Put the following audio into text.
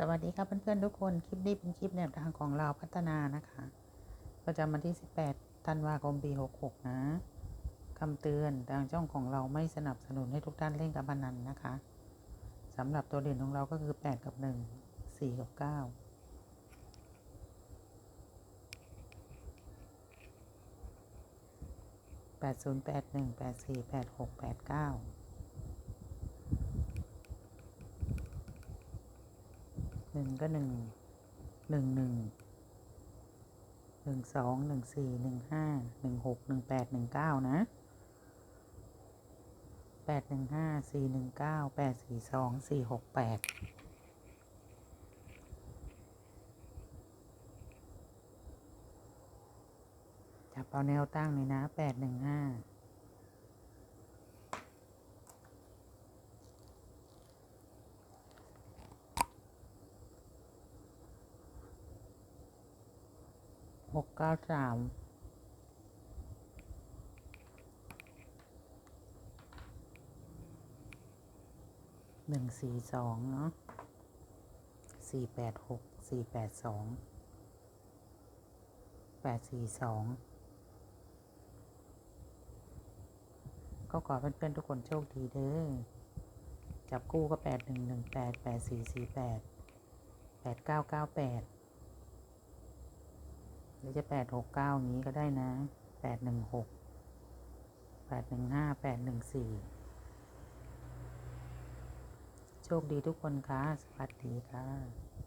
สวัสดีครับเพื่อนๆทุกคน คลิปนี้เป็นคลิปแนวทางของเราพัฒนานะคะ ประจำวันที่ 18 ธันวาคมปี 66 นะคำเตือนทางช่องของเราไม่สนับสนุนให้ทุกท่านเล่นการพนันนะคะสำหรับตัวเด่นของเราก็คือ 8 กับ 1 4 กับ9แปดศูนย์แปดห นึ่งแปดสี่แปดหกแปดเก้าหนึ่งก็หนึ่งหนึ่งหนึ่งหนึ่งสองหนึ่งสี่หนึ่งห้าหนึ่งหกหนึ่งแปดหนึ่งเก้านะแปดหนึ่งห้าสี่หนึ่งเก้าแปดสี่สองสี่หกแปดจับเอาแนวตั้งเลยนะแปดหนึ่งห้า กเก้าสามหนึ่งสี่สองเนาะสี่แปดหกสี่แปดสองแปดสี่สองก็ขอเพื่อนๆทุกคนโชคดีเด้อ จับคู่ก็แปดหนึ่งหนึ่งแปดแปดสี่สี่แปดแปดเก้าเก้าแปด หรือจะแปดหกเก้างี้ก็ได้นะแปดหนึ่งหกแปดหนึ่งห้าแปดหนึ่งสี่โชคดีทุกคนค่ะสวัสดีค่ะ